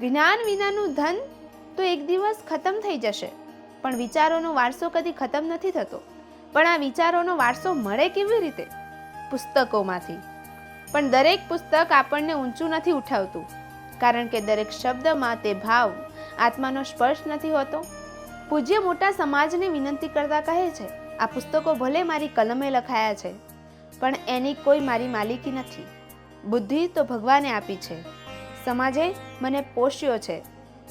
જ્ઞાન વિનાનું ધન તો એક દિવસ ખતમ થઈ જશે. પણ વિચારોનો વારસો કદી ખતમ નથી થતો. પણ આ વિચારોનો વારસો મળે કેવી રીતે? પુસ્તકોમાંથી. પણ દરેક પુસ્તક આપણને ઊંચું નથી ઉઠાવતું. કારણ કે દરેક શબ્દમાં તે ભાવ, આત્માનો સ્પર્શ નથી હોતો. પૂજ્ય મોટા સમાજને વિનંતી કરતા કહે છે, આ પુસ્તકો ભલે મારી કલમે લખાયા છે, પણ એની કોઈ મારી માલિકી નથી. બુદ્ધિ તો ભગવાને આપી છે. સમાજે મને પોષ્યો છે.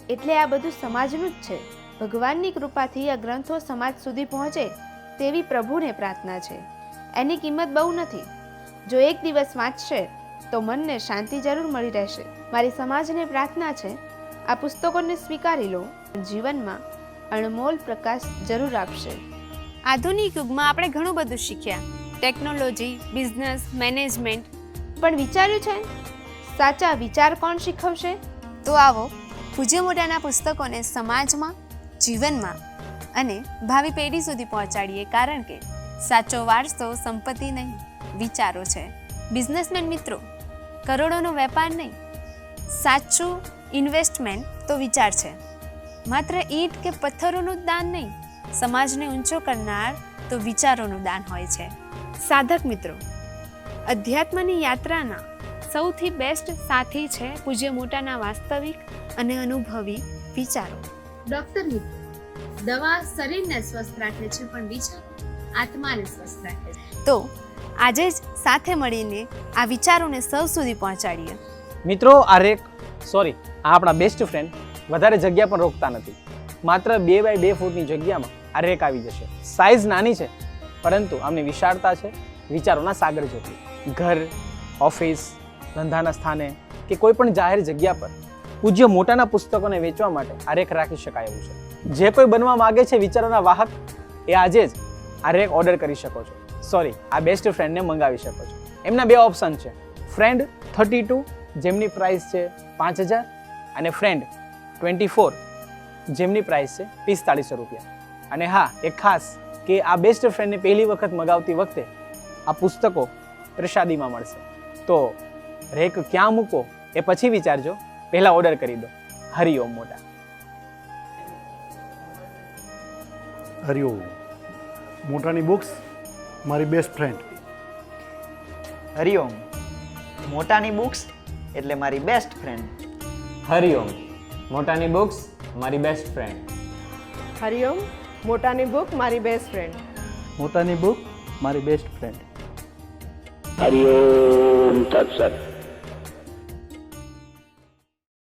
એટલે આ બધું સમાજનું જ છે. ભગવાનની કૃપાથી આ ગ્રંથો સમાજ સુધી પહોંચે તેવી પ્રભુને પ્રાર્થના છે. એની કિંમત બહુ નથી. જો એક દિવસ વાંચશે તો મનને શાંતિ જરૂર મળી રહેશે. મારી સમાજને પ્રાર્થના છે આ પુસ્તકોને સ્વીકારી લો. જીવનમાં અણમોલ પ્રકાશ જરૂર આપશે. આધુનિક યુગમાં આપણે ઘણું બધું શીખ્યા. Technology business management. પણ વિચાર્યું છે? સાચા વિચાર કોણ શીખવશે? તો આવો પૂજ્ય મોઢાના પુસ્તકોને સમાજમાં, જીવનમાં અને ભાવિ પેઢી સુધી પહોંચાડીએ કારણ કે સાચો વારસો સંપત્તિ નહીં, વિચારો છે. બિઝનેસમેન મિત્રો, કરોડોનો વેપાર નહીં, સાચું ઇન્વેસ્ટમેન્ટ તો વિચાર છે. માત્ર ઈંટ કે પથ્થરોનું દાન નહીં, સમાજને ઊંચો કરનાર તો વિચારોનું દાન હોય છે. સાધક મિત્રો, અધ્યાત્મની યાત્રાના સૌથી બેસ્ટ સાથી છે પૂજ્ય મોટાના વાસ્તવિક અને અનુભવી વિચારો. ડૉક્ટર મિત્રો દવા શરીરને સ્વસ્થ રાખે છે પણ વિચાર આત્માને સ્વસ્થ રાખે છે. તો આજે જ સાથે મળીને આ વિચારોને સૌ સુધી પહોંચાડીએ. મિત્રો આ રેક સોરી આ આપણા બેસ્ટ ફ્રેન્ડ વધારે જગ્યા પણ રોકતા નથી. માત્ર બે બાય બે ફૂટની જગ્યામાં આ રેક આવી જશે. સાઇઝ નાની છે પરંતુ આમની વિશાળતા છે વિચારોના સાગર જેટલી ઘર ઓફિસ ધંધાના સ્થાને કે કોઈ પણ જાહેર જગ્યા પર પૂજ્ય મોટાના પુસ્તકોને વેચવા માટે આ રેખ રાખી શકાય એવું છે. જે કોઈ બનવા માગે છે વિચારોના વાહક, એ આજે જ આ રેક ઓર્ડર કરી શકો છો. સોરી આ બેસ્ટ ફ્રેન્ડને મંગાવી શકો છો. એમના બે ઓપ્શન છે. ફ્રેન્ડ થર્ટી ટુ જેમની પ્રાઇસ છે પાંચ હજાર અને ફ્રેન્ડ ટ્વેન્ટી ફોર જેમની પ્રાઇસ છે પિસ્તાળીસો રૂપિયા. અને હા એક ખાસ કે આ બેસ્ટ ફ્રેન્ડને પહેલી વખત મગાવતી વખતે આ પુસ્તકો પ્રસાદીમાં મળશે. તો રેક ક્યાં મૂકો એ પછી વિચારજો. પહેલાં ઓર્ડર કરી દો. હરિઓમ મોટા. હરિઓમ મોટાની બુક્સ મારી બેસ્ટ ફ્રેન્ડ હરિઓમ મોટાની બુક્સ એટલે મારી બેસ્ટ ફ્રેન્ડ હરિઓમ મોટાની બુક્સ મારી બેસ્ટ ફ્રેન્ડ હરિઓમ મોટાની બુક મારી બેસ્ટ ફ્રેન્ડ મોટાની બુક મારી બેસ્ટ ફ્રેન્ડ હરિઓમ તત્સત.